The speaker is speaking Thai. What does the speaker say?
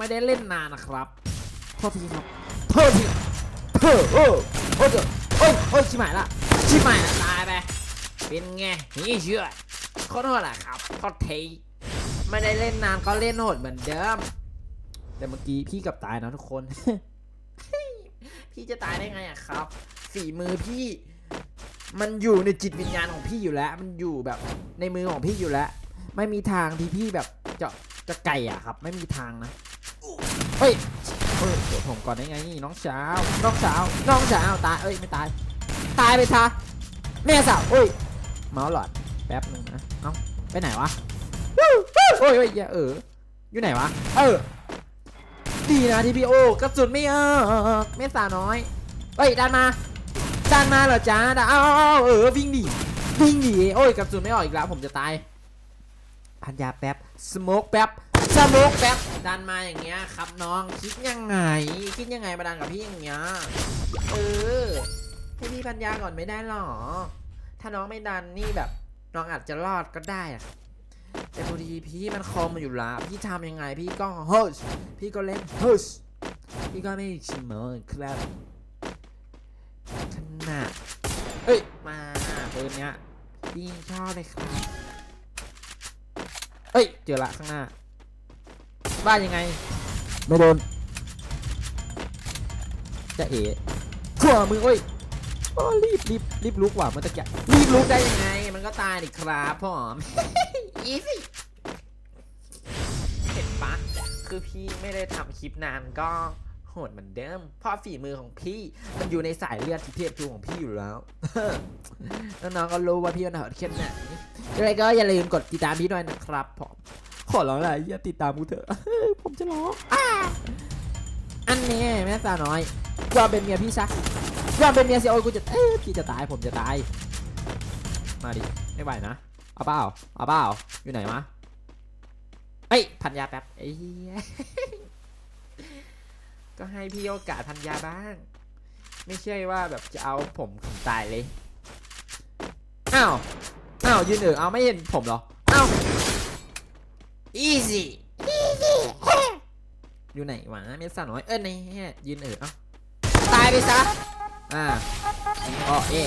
ไม่ได้เล่นนานนะครับโทษทีครับโทษทีเธอโอ้โอ้เจอโอ้ยโอ้ยชิบหายละชิบหายละตายไปเป็นไงนี่เชื่อขอโทษแหละครับขอเทไม่ได้เล่นนานก็เล่นโหดเหมือนเดิม แต่เมื่อกี้พี่เกับตายนะทุกคน พี่จะตายได้ไงอะครับฝีมือพี่ มันอยู่ในจิตวิญญาณของพี่อยู่แล้ว มันอยู่แบบในมือของพี่อยู่แล้ว ไม่มีทางที่พี่แบบจะจะไก่อะครับ ไม่มีทางนะ เฮ้ยเฮ้ยเดี๋ยวผมก่อนได้ไงนี่น้องสาวน้องสาวน้องสาวตายเอ้ยไม่ตายตายไปซะแม่สาวโอ้ยเมาส์หลอดแป๊บนึงนะเอ้าไปไหนวะโอ้ยโอ้ยอย่าเอออยู่ไหนวะเออดีนะที่พี่โอกระสุนไม่เออแม่สาวน้อยเฮ้ยดันมาดันมาเหรอจ้าดันเอาเอาเอาเออวิ่งหนีวิ่งหนีโอ้ยกระสุนไม่ออกอีกแล้วผมจะตายพันยาแป๊บสโมกแป๊บ สโมกแป๊บดันมาอย่างเงี้ยครับน้องคิดยังไง คิดยังไงมาดันกับพี่อย่างเงี้ยเออให้พี่พันยาก่อนไม่ได้หรอ ถ้าน้องไม่ดันนี่แบบน้องอาจจะรอดก็ได้อะแต่พอดีพี่มันคอมมาอยู่ละพี่ทำยังไงพี่ก็โฮสพี่ก็เล่นโฮสพี่ก็ไม่ชิมเมอร์ครับขนาดเอ้ยมาปืนเนี้ยพี่ชอบเลยครับเอ้ยเจอละข้างหน้า บ้ายังไง ไม่โดนจะเอ๋ขวามือโอ้ยโอ้รีบรีบรีบลุกว่ะเมื่อตะกี้รีบลุกได้ยังไง มันก็ตายดิครับพ่อมอีสิเห็นปะคือพี่ไม่ได้ทำคลิปนานก็โหดเหมือนเดิมเพราะฝีมือของพี่มันอยู่ในสายเลือดที่เทพทูของพี่อยู่แล้วน้องๆก็รู้ว่าพี่มันโหดแค่ไหนยังไงก็อย่าลืมกดติดตามพี่ด้วยนะครับผม ขอร้องเลยอย่าติดตามกูเถอะ ผมจะร้องอันนี้แม่สาวน้อยยอมเป็นเมียพี่ชักยอมเป็นเมียเสียโอ้ยกูจะเอ้ยพี่จะตายผมจะตาย มาดิไม่ไหวนะเอาเปล่าเอาเปล่าอยู่ไหนวะเอ้ยพันยาแป๊บเอ้ยก็ให้พี่โอกาสพันยาบ้าง ไม่ใช่ว่าแบบจะเอาผมถึงตายเลยอ้าวอ้าวยืนเออเอาไม่เห็นผมหรอ easy easy อยู่ไหนวะเมสาวน้อยเอ้ยนี่ยืนเออเอ้าตายไปซะอ่าอ๋อเอ๊ะ